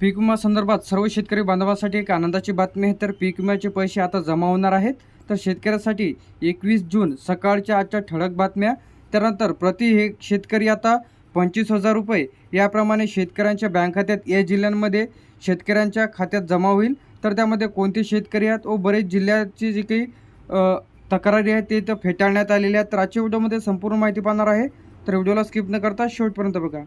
पीक विमा संदर्भात सर्व शेतकरी बांधवांसाठी एक आनंदाची बातमी आहे. तर पीक विम्याचे पैसे आता जमा होणार आहेत. तर शेतकऱ्यासाठी एकवीस जून सकाळच्या आजच्या ठळक बातम्या. त्यानंतर प्रति हे शेतकरी आता पंचवीस हजार रुपये. याप्रमाणे शेतकऱ्यांच्या बँक खात्यात या जिल्ह्यांमध्ये शेतकऱ्यांच्या खात्यात जमा होईल. तर त्यामध्ये कोणते शेतकरी आहेत व बरेच जिल्ह्याची जी काही तक्रारी आहेत ते इथं फेटाळण्यात आलेल्या आहेत. तर आजच्या व्हिडिओमध्ये संपूर्ण माहिती पाहणार आहे. तर व्हिडिओला स्किप न करता शेवटपर्यंत बघा.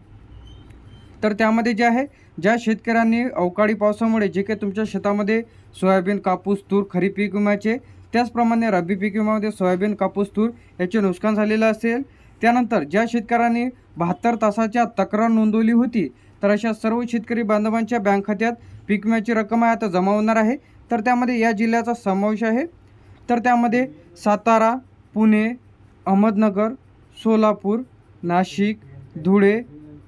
तर त्यामध्ये जे आहे ज्या शेतकऱ्यांनी अवकाळी पावसामुळे जे काही तुमच्या शेतामध्ये सोयाबीन कापूस तूर खरीप पीक विम्याचे त्याचप्रमाणे रब्बी पीक विम्यामध्ये सोयाबीन कापूस तूर याचे नुकसान झालेलं असेल. त्यानंतर ज्या शेतकऱ्यांनी बहात्तर तासाच्या तक्रार नोंदवली होती तर अशा सर्व शेतकरी बांधवांच्या बँक खात्यात पीक विम्याची रक्कम आहे आता जमा होणार आहे. तर त्यामध्ये या जिल्ह्याचा समावेश आहे. तर त्यामध्ये सातारा पुणे अहमदनगर सोलापूर नाशिक धुळे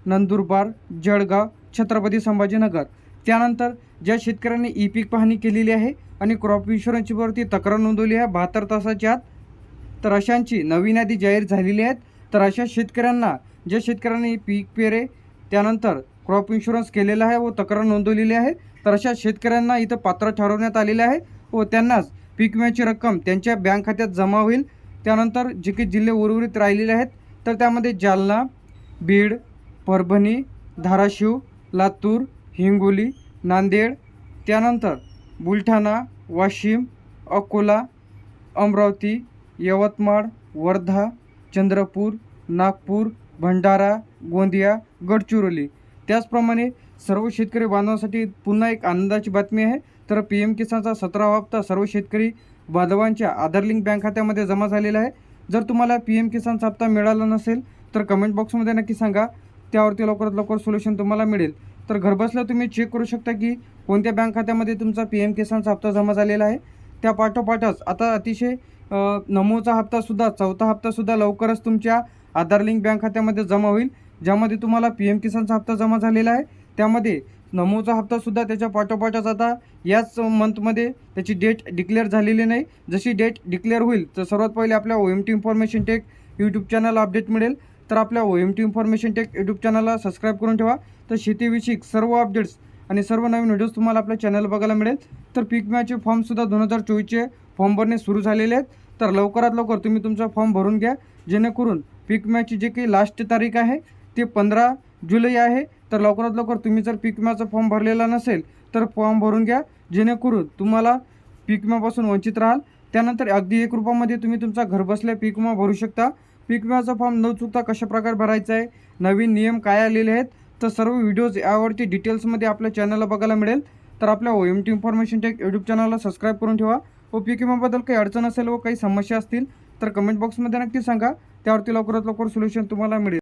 नंदुरबार जळगाव छत्रपती संभाजीनगर. त्यानंतर ज्या शेतकऱ्यांनी ई पीक पाहणी केलेली आहे आणि क्रॉप इन्शुरन्सवरती तक्रार नोंदवली आहे बहात्तर तासाच्या आत तर अशांची नवीन यादी जाहीर झालेली आहेत तर अशा शेतकऱ्यांना ज्या शेतकऱ्यांनी पीक पेरे त्यानंतर क्रॉप इन्शुरन्स केलेला आहे व तक्रार नोंदवलेली आहे तर अशा शेतकऱ्यांना इथं पात्र ठरवण्यात आलेले आहे व त्यांनाच पीक विम्याची रक्कम त्यांच्या बँक खात्यात जमा होईल. त्यानंतर जे काही जिल्हे उर्वरित राहिलेले आहेत तर त्यामध्ये जालना बीड परभणी धाराशिव लातूर हिंगोली नांदेड त्यानंतर बुलढाणा वाशिम अकोला अमरावती यवतमाळ वर्धा चंद्रपूर नागपूर भंडारा गोंदिया गडचिरोली. त्याचप्रमाणे सर्व शेतकरी बांधवांसाठी पुन्हा एक आनंदाची बातमी आहे. तर पी एम किसानचा सतरावा हप्ता सर्व शेतकरी बांधवांच्या आधार लिंक बँक खात्यामध्ये जमा झालेला आहे. जर तुम्हाला पी एम किसानचा हप्ता मिळाला नसेल तर कमेंट बॉक्समध्ये नक्की सांगा. त्यावरती लवकरात लवकर सोल्युशन तुम्हाला मिळेल. तर घरबसल्या तुम्ही चेक करू शकता की कोणत्या बँक खात्यामध्ये तुमचा पी एम किसानचा हप्ता जमा झालेला आहे. त्या पाठोपाठच आता अतिशय नमोचा हप्तासुद्धा चौथा हप्तासुद्धा लवकरच तुमच्या आधार लिंक बँक खात्यामध्ये जमा होईल. ज्यामध्ये तुम्हाला पी एम किसानचा हप्ता जमा झालेला आहे. त्यामध्ये नमोचा हप्तासुद्धा त्याच्या पाठोपाठच आता याच मंथमध्ये त्याची डेट डिक्लेअर झालेली नाही. जशी डेट डिक्लेअर होईल तर सर्वात पहिले आपल्या O M T information tech YouTube channel update मिळेल. तर आपल्या O M T information tech YouTube चॅनलला सबस्क्राईब करून ठेवा. तर शेतीविषयक सर्व अपडेट्स आणि सर्व नवीन व्हिडिओज तुम्हाला आपल्या चॅनल बघायला मिळेल. तर पीक विम्याचे फॉर्मसुद्धा दोन हजार चोवीसचे फॉर्म भरणे सुरू झालेले आहेत. तर लवकरात लवकर तुम्ही तुमचा फॉर्म भरून घ्या. जेणेकरून पीक विम्याची जे काही लास्ट तारीख आहे ते पंधरा जुलै आहे. तर लवकरात लवकर तुम्ही जर पीक विम्याचा फॉर्म भरलेला नसेल तर फॉर्म भरून घ्या. जेणेकरून तुम्हाला पीक विम्यापासून वंचित राहाल. त्यानंतर अगदी एक रुपयामध्ये तुम्ही तुमचा घरबसल्या पीक विमा भरू शकता. पीक विम्याचा फॉर्म न चुकता कशा प्रकारे भरायचा आहे नवीन नियम काय आलेले आहेत तर सर्व व्हिडिओज यावरती डिटेल्समध्ये आपल्या चॅनलला बघायला मिळेल. तर आपल्या O M T information tech YouTube चॅनलला सबस्क्राईब करून ठेवा. व पीक विम्याबद्दल काही अडचण असेल व काही समस्या असतील तर कमेंट बॉक्समध्ये नक्की सांगा. त्यावरती लवकरात लवकर सोल्युशन तुम्हाला मिळेल.